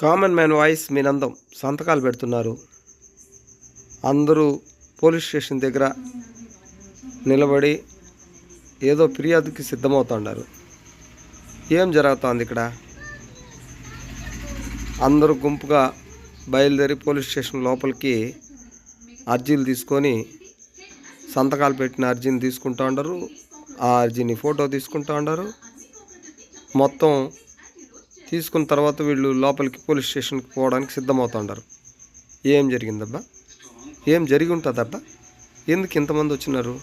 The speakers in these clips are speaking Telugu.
కామన్ మ్యాన్ వాయిస్ మీనందం సంతకాలు పెడుతున్నారు. అందరూ పోలీస్ స్టేషన్ దగ్గర నిలబడి ఏదో ఫిర్యాదుకి సిద్ధమవుతున్నారు. ఏం జరుగుతోంది ఇక్కడ? అందరూ గుంపుగా బయలుదేరి పోలీస్ స్టేషన్ లోపలికి అర్జీలు తీసుకొని సంతకాలు పెట్టిన అర్జీని తీసుకుంటూ ఉండరు. ఆ అర్జీని ఫోటో తీసుకుంటూ ఉండరు. మొత్తం తీసుకున్న తర్వాత వీళ్ళు లోపలికి పోలీస్ స్టేషన్కి పోవడానికి సిద్ధమవుతుంటారు. ఏం జరిగిందబ్బా? ఏం జరిగి ఉంటుందబ్బా? ఎందుకు ఇంతమంది వచ్చినారు?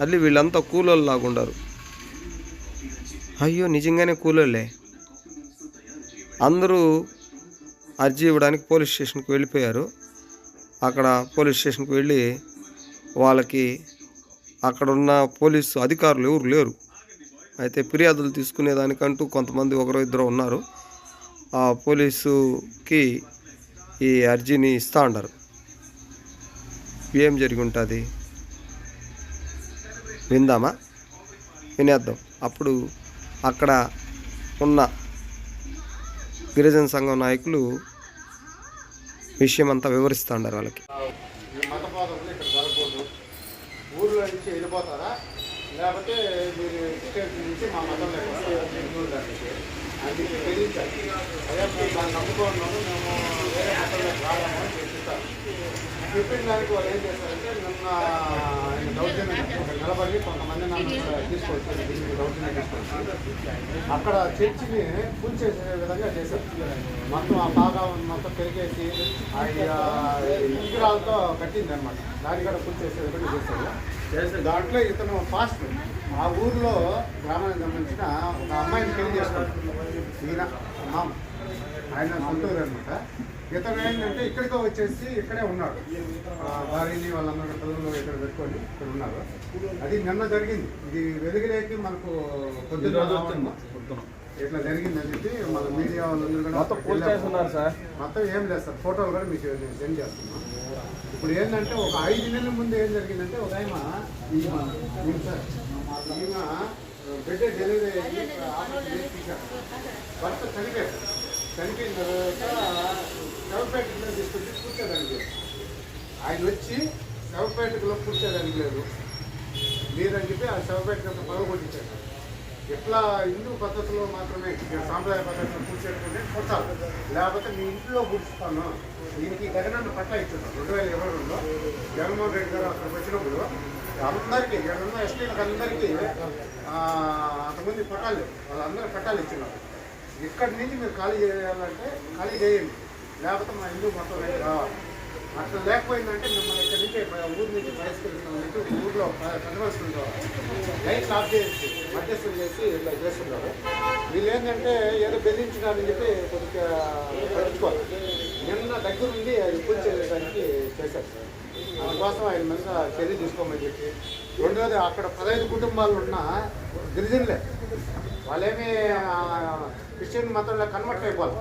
మళ్ళీ వీళ్ళంతా కూలోళ్ళు లాగుండారు అయ్యో నిజంగానే కూలోళ్ళే? అందరూ అర్జీ ఇవ్వడానికి పోలీస్ స్టేషన్కి వెళ్ళిపోయారు. అక్కడ పోలీస్ స్టేషన్కి వెళ్ళి వాళ్ళకి అక్కడున్న పోలీసు అధికారులు ఎవరు లేరు. అయితే ఫిర్యాదులు తీసుకునేదానికంటూ కొంతమంది ఒకరో ఇద్దరు ఉన్నారు. ఆ పోలీసుకి ఈ అర్జీని ఇస్తా అన్నారు ఏం జరిగి ఉంటుంది? విందామా? వినేద్దాం. అప్పుడు అక్కడ ఉన్న గిరిజన సంఘం నాయకులు విషయం అంతా వివరిస్తూ ఉన్నారు వాళ్ళకి. ఊర్లో నుంచి వెళ్ళిపోతారా? లేకపోతే మీరు స్టేట్ నుంచి మా మతంలో హిందువులకి అది తెలియచాలి అదే మేము దాన్ని నమ్ముకున్నాము మేము వేరే మతంలోకి రావడము చెప్పిన దానికి వాళ్ళు ఏం చేస్తారంటే నిన్న ఆయన దౌర్జన్యం ఒక నిలబడి కొంతమంది నన్ను ఇక్కడ తీసుకొచ్చి దీనికి దౌర్జన్యం తీసుకొచ్చి అక్కడ చర్చిని కూల్చేసే విధంగా చేశారు. మొత్తం ఆ బాగా మొత్తం పెరిగేసి ఆ విగ్రహాలతో కట్టింది అనమాట దాన్ని కూడా కూల్చేసే విధంగా చేశారు. చేస్తే దాంట్లో ఇతను ఫాస్ట్ ఆ ఊర్లో గ్రామానికి సంబంధించిన ఒక అమ్మాయిని పెళ్ళి చేసుకుంటాడు ఈయన మామ ఆయన సొంతూరు అనమాట ఇతను ఏంటంటే ఇక్కడితో వచ్చేసి ఇక్కడే ఉన్నాడు భార్యని వాళ్ళందరూ పిల్లలు ఇక్కడ పెట్టుకొని ఇక్కడ ఉన్నారు. అది నిన్న జరిగింది. ఇది వెలుగులేకి మనకు పొద్దున్న రావడం ఇట్లా జరిగింది అని చెప్పి మన మీడియా వాళ్ళందరూ కూడా మొత్తం ఏం లేదు సార్. ఫోటోలు కూడా మీకు నేను సెండ్ చేస్తున్నాను ఇప్పుడు ఏంటంటే ఒక ఐదు నెలల ముందు ఏం జరిగిందంటే ఒక ఆయన ఈమె బిడ్డ డెలివరీ అయ్యి భర్త చనిపోయాడు. చనిపోయిన తర్వాత శవపేటలో తీసుకొచ్చి కూర్చోడానికి ఆయన వచ్చి శవపేటలో కూర్చోదానికి లేదు. లేదని చెప్పి ఆ శవపేట పగలగొట్టించారు ఎట్లా హిందూ పద్ధతిలో మాత్రమే సాంప్రదాయ పద్ధతిలో కూర్చేసుకుంటే కొట్టాలి. లేకపోతే మీ ఇంట్లో కూర్చుతాను దీనికి జగనన్న పట్ల ఇచ్చున్నాను రెండు వేల ఇరవై రెండులో జగన్మోహన్ రెడ్డి గారు అక్కడికి వచ్చినప్పుడు అందరికీ ఇక్కడ ఉన్న ఎస్టీలకు అందరికీ అంతమంది పట్టాలు వాళ్ళందరూ పట్టాలు ఇచ్చినారు. ఇక్కడి నుంచి మీరు ఖాళీ చేయాలంటే ఖాళీ చేయండి. లేకపోతే మా హిందూ మొత్తం రావాలి అట్లా లేకపోయిందంటే మిమ్మల్ని ఇక్కడి నుంచి ఊరి నుంచి బయటకెళ్తున్నాం ఊర్లో కన్వర్షన్ లైట్లు ఆఫ్ చేసి మధ్యస్థం చేసి ఇట్లా చేస్తున్నారు. వీళ్ళు ఏంటంటే ఏదో బెదిరించినారని చెప్పి కొద్దిగా పట్టించుకోవాలి. నిన్న దగ్గరుండి అది పూర్తి చేయడానికి చేశారు సార్. అందుకోసం ఆయన మీద చర్య తీసుకోమని చెప్పి. రెండోది అక్కడ పదహైదు కుటుంబాలు ఉన్న గిరిజనులే. వాళ్ళేమి క్రిస్టియన్ మతంలో కన్వర్ట్ అయిపోవాలి.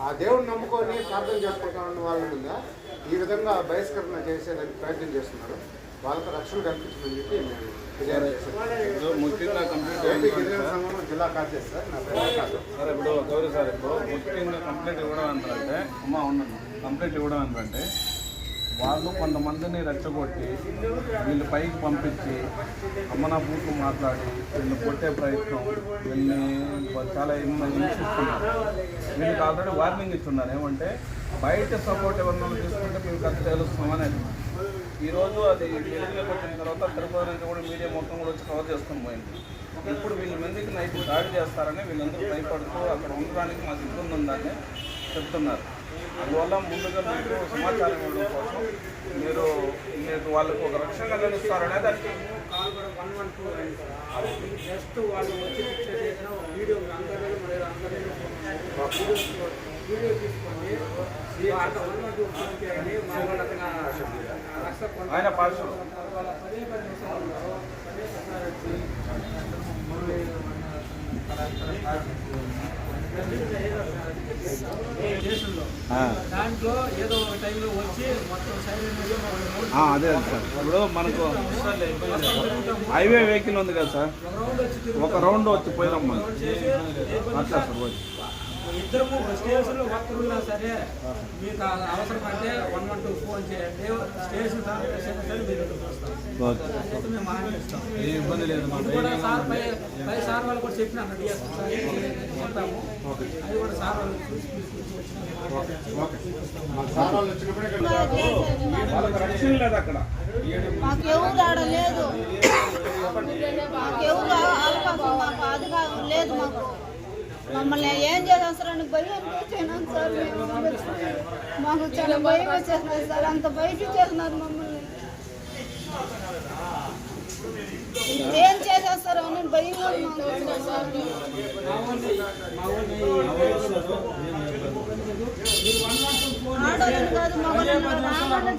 ఆ దేవుడిని నమ్ముకొని ప్రార్థన చేసుకుంటా ఉన్న వాళ్ళ మీద ఈ విధంగా బహిష్కరణ చేసేదానికి ప్రయత్నం చేస్తున్నారు. వాళ్ళకి రక్షణ కల్పించమని చెప్పి జిల్లా కార్యదర్శి సార్ నా పేరు. సార్ ఇప్పుడు గౌరవ సార్ ఇప్పుడు ముఖ్యంగా కంప్లైంట్ ఇవ్వడం ఏంటంటే అమ్మ ఉన్నాను కంప్లైంట్ ఇవ్వడం ఏంటంటే వాళ్ళు కొంతమందిని రెచ్చగొట్టి వీళ్ళు పైకి పంపించి అమ్మన బూట్లు మాట్లాడి వీళ్ళు కొట్టే ప్రయత్నం వీళ్ళని చాలా హింసిస్తున్నారు వీళ్ళకి ఆల్రెడీ వార్నింగ్ ఇస్తున్నారు ఏమంటే బయట సపోర్ట్ ఎవరినైనా తీసుకుంటే మీకు అది తెలుస్తామని ఈరోజు అది వెలుగులోకి వచ్చిన తర్వాత తిరుపతి నుంచి కూడా మీడియా మొత్తం కూడా వచ్చి కవర్ చేసుకొని పోయింది. ఇప్పుడు వీళ్ళ మందికి నైట్ దాడి చేస్తారని వీళ్ళందరూ భయపడుతూ అక్కడ ఉండడానికి మాకు ఇబ్బంది ఉందని చెప్తున్నారు. అందువల్ల ముందుగా మీకు సమాచారం మీరు మీరు వాళ్ళకు ఒక రక్షణ కల్పిస్తారనే దానికి జస్ట్ వాళ్ళు వచ్చి పిక్చర్ చేసిన వీడియో అందరూ మరి అందరూ వీడియో తీసుకొని. ఆయన పార్శ్వం వాళ్ళ పదే పది నిమిషాలు ఉన్నారు పదే పది వచ్చి మళ్ళీ దేశంలో దాంట్లో ఏదో ఒక టైంలో వచ్చి మొత్తం అదే సార్. ఇప్పుడు మనకు హైవే వెహికల్ ఉంది కదా సార్. ఒక రౌండ్ వచ్చి పోయినాం మనం. అట్లా సార్ వచ్చి ఇద్దరము స్టేషన్లో సరే మీకు అవసరం అంటే వన్ ఏ ఇబ్బంది లేదు మా కూడా సార్ పై పై సార్ వాళ్ళు కూడా చెప్పిన అన్నట్టు అది కూడా సార్ వాళ్ళు సార్ వాళ్ళు వచ్చినప్పుడు ఇక్కడ లేదు అక్కడ మాకు ఎవరు లేదు. మాకు ఎవరు అవకాశం మాకు అధికారం లేదు మాకు మమ్మల్ని ఏం చేసేస్తారని భయం అనిపించాను సార్ మాకు చాలా భయం వచ్చేసినారు సార్. అంత బయట చేస్తున్నారు మమ్మల్ని. ఏం చేసేస్తారో అని భయం సార్. ఆడవాళ్ళని కాదు మగవాళ్ళని ఆడవాళ్ళని